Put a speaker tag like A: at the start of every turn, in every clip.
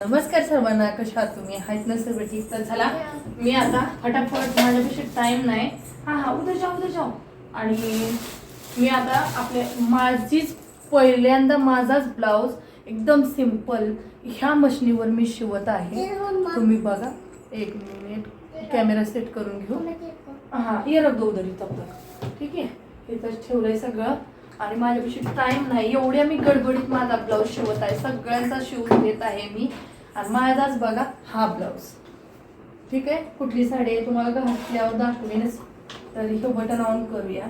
A: नमस्कार सर्वांना कशा आहात तुम्ही? आहेत ना सर्व ठीक? तर झाला मी आता फटाफट माझ्यापेक्षा टाइम नाही. हा हा उद्या जाऊ उद्या जाऊ. आणि मी आता आपल्या माझीच पहिल्यांदा माझाच ब्लाऊज एकदम सिंपल ह्या मशनीवर मी शिवत आहे. तुम्ही बघा एक मिनिट कॅमेरा सेट करून घेऊ. हा ये रग उदरीत आपलं. ठीक आहे? इथं ठेवलंय सगळं. आणि माझ्यापाशी टाइम नाही एवढ्या मी गडबडीत माझा ब्लाऊज शिवत आहे. सगळ्यांचा शिवून घेत आहे मी. आणि माझाच बघा हा ब्लाऊज ठीक आहे? कुठली साडी आहे? तुम्हाला घातल्यावर दाखवेनच तर हे बटन ऑन करूया.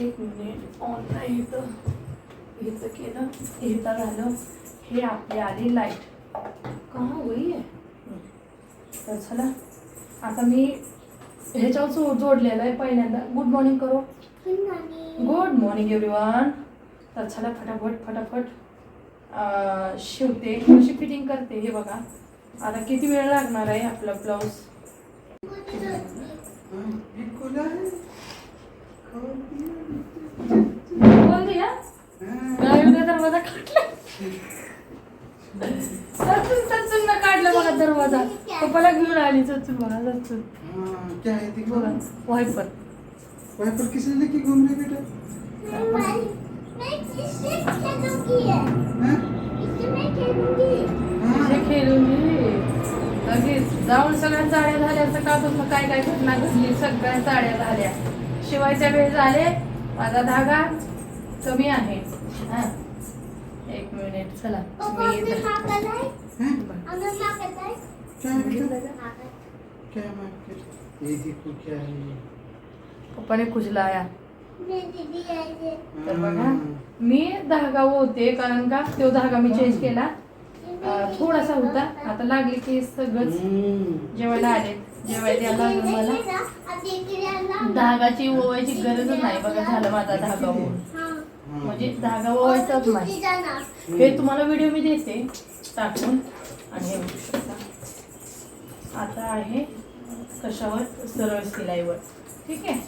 A: एक मिनिट ऑन नाही इथं. इथं केलं. इथं झालं हे आपली आली लाइट का होई? आहे तर चला. आता मी ह्याच्यावर जोडलेलं आहे पहिल्यांदा. गुड मॉर्निंग करो. गुड मॉर्निंग एव्हरीवन तर चला फटाफट फटाफट शिवते. कशी फिटिंग करते हे बघा. आता किती वेळ लागणार आहे आपला ब्लाऊज बोल दिया गाडीचा दरवाजा काढला? सचून ना काढला बघा दरवाजा. पप्पाला घेऊन आली सचून बघा सचून.
B: क्या है
A: वायपर
B: वाइपर किसने लेके घूम रहे बेटा हैं?
A: हे। जाऊन सगळ्या चाळ्या झाल्या सकाळपासून काय काय घटना घडली? सगळ्या चाळ्या झाल्या. शिवायच्या वेळ झाले. माझा धागा कमी आहे. हा. एक मिनिट चला. मी
B: हैं? क्या है? क्या
A: पप्पाने खुजला या तर बघा मी धागा होते कारण का तो धागा मी चेंज केला. थोडासा होता. आता लागले की सगळंच. जेवायला आले. जेवायला मला धागाची ओवायची गरजच नाही बघा झालं माझा धागा ओवून. म्हणजे धागा ओवायचाच नाही. हे तुम्हाला व्हिडिओ मी देते. टाकून आणि आता आहे कशावर? सरळ सिलाईवर ठीक आहे?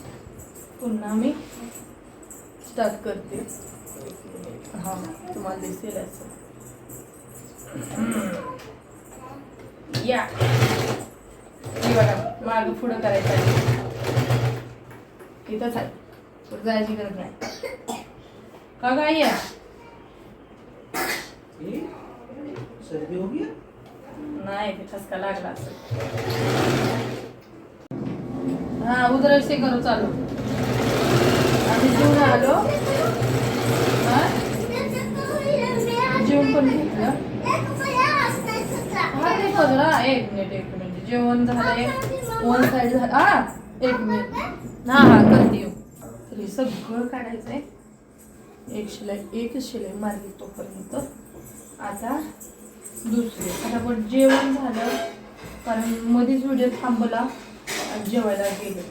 A: पुन्हा मी स्टार्ट करते. हां तुम्हाला दिसेल असं. या. बघा माग पुढं करायचं इथंच आहे पुढं जायची गरज नाही. का काय या?
B: सर्दी हो गया
A: नाही ठसका लागला असं हा उधर से करो चालू. आम्ही जेवण आलो हा? जेवण पण घेतलं. हा ते पदरा एक मिनिट एक मिनिट. जेवण झालंय वन साईड झालं. हा एक मिनिट. हा हा करते येऊ तर हे सगळं काढायचंय. एक शिलाई एक शिलाई मारली तोपर्यंत. आता दुसरे. पण जेवण झालं. कारण मध्येच व्हिडिओ थांबला आणि जेवायला गेले.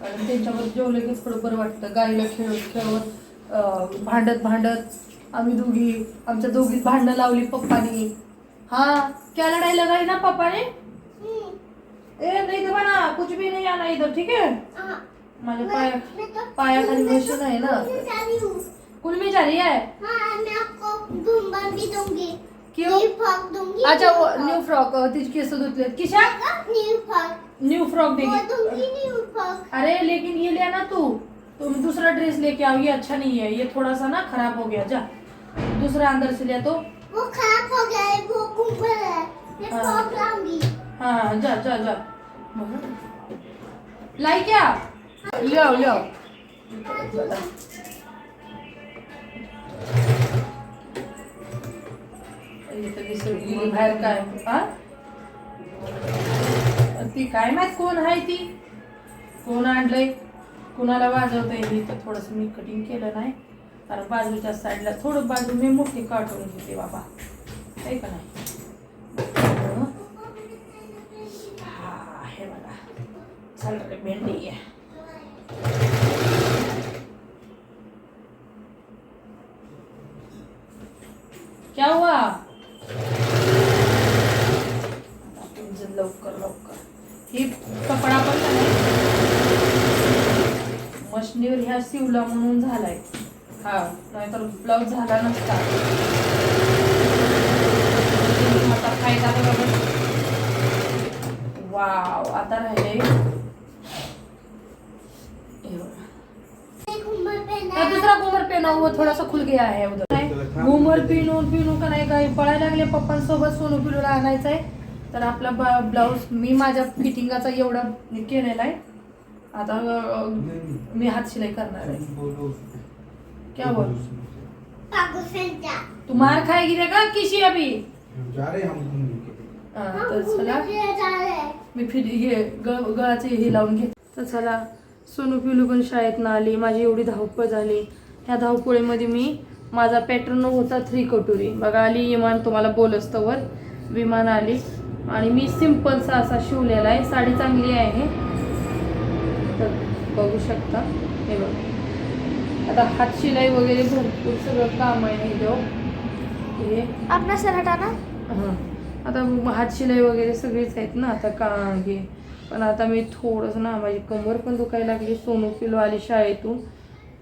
A: कारण त्यांच्यावर जेवलं की थोडं बरं वाटतं. गाईला खेळत खेळत भांडत भांडत आम्ही दोघी आमच्या दोघीच भांडणं लावली पप्पानी. हा क्या लढाई लगाई ना पप्पाने? ए नाही तर बना कुछ भी नहीं आना इधर ठीक है माझ्या पाया पायाखाली मशीन आहे ना. कुल मी जा रही है क्यों? अच्छा वो न्यू फ्रॉक केस? धुतले किशा न्यू फ्रॉक देगी। अरे लेकिन ये लिया ना तू। तुम दूसरा ड्रेस लेके आओ ये अच्छा नहीं है। ये थोड़ा सा ना खराब हो गया। जा। दूसरा अंदर से लिया तो।
C: वो खराब हो गया है वो कुंभल है। मैं
A: हाँ।
C: फ्रॉक लाऊँगी।
A: हाँ जा जा जा। लाई क्या? ले आओ बाहेर काय? हा ती काय माहीत कोण आहे ती? कोण आणलंय? कुणाला वाजवतंय मी? तर थोडंसं मी कटिंग केलं नाही. कारण बाजूच्या साईडला थोडं बाजू मी मोठी काढून घेते बाबा. आहे का नाही? हा? आहे बघा. चल रे भेंडी आहे क्या हुआ आता तुमचं लवकर लवकर ही कपडा पण का नाही मशनीवर ह्या शिवला म्हणून झालाय. हा नाहीतर ब्लाऊज झाला नसता. आता फायदा वाव आता राहिले.
C: पेन
A: दुसरा घुमर पेन वो थोड़ा सा खुल गया है उधर नाही, घुमर पिनून पिनू का नाही काही पळायला लागले पप्पांसोबत सोनू पिलूला आणायचं आहे तर आपला ब्लाऊज मी माझ्या फिटिंगाचा एवढा केलेला आहे. आता मी हात शिलाई करणार आहे. क्या बोल?
C: पाकिस्तानचा
A: तू मार खाएगी का किशी अभी?
B: जा रहे हम घूमने के लिए
A: हा, तर चला. मी फिट हे गळ गळाचे हे लावून घेत तर चला सोनू पिलू पण शाळेतनं आली माझी एवढी धावपळ झाली. ह्या धावपळीमध्ये मी माझा पॅटर्न होता थ्री कटोरी. बघा आली विमान तुम्हाला बोलस्तवर. विमान आली. आणि मी सिम्पलचा असा शिवलेला आहे. साडी चांगली आहे. तर बघू शकता. हे बघा. आता हात शिलाई वगैरे भरपूर सगळं काम आहे हे हे.
C: अपना सर हटाना
A: हां. आता हात शिलाई वगैरे सगळीच आहेत ना? आता का हे. पण आता मी थोडंसं ना माझी कमर पण दुखायला लागली सोनू पिलो आली शाळेतून.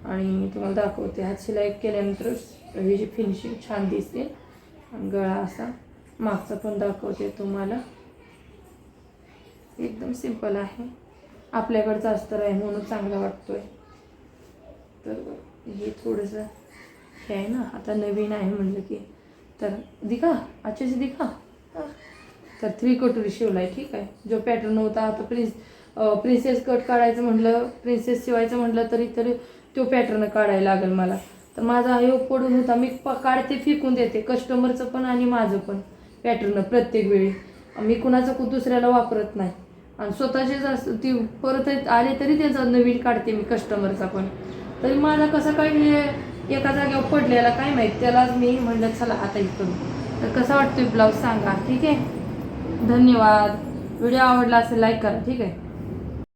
A: आणि तुम्हाला दाखवते हात शिलाई केल्यानंतर ही फिनिशिंग छान दिसते. गळा असा मागचा पण दाखवते तुम्हाला. एकदम सिंपल आहे. आपल्याकडचं अस्तर आहे म्हणून चांगला वाटतोय. तर हे थोडंसं हे आहे ना आता नवीन आहे म्हणलं की. तर दिखा अच्छे से दिखा तर थ्री कटोरी शिवलाय ठीक आहे. जो पॅटर्न होता आता प्रिन्स प्रिन्सेस कट काढायचं म्हटलं प्रिन्सेस शिवायचं म्हटलं तरी तरी तो पॅटर्न काढायला लागेल मला. तर माझा हा योग पडून होता मी प काढते फेकून देते कस्टमरचं पण आणि माझं पण पॅटर्न प्रत्येक वेळी. मी कुणाचं दुसऱ्याला वापरत नाही. आणि स्वतःचे असं ती परत आले तरी त्यांचा नवीन काढते मी कस्टमरचा पण. तरी माझा कसं काय एका जागेवर पडलेला काय माहीत? त्यालाच मी म्हणलं चला आता इथून. तर कसा वाटतोय ब्लाऊज सांगा. ठीक आहे? धन्यवाद. व्हिडिओ आवडला असेल लाईक करा. ठीक आहे?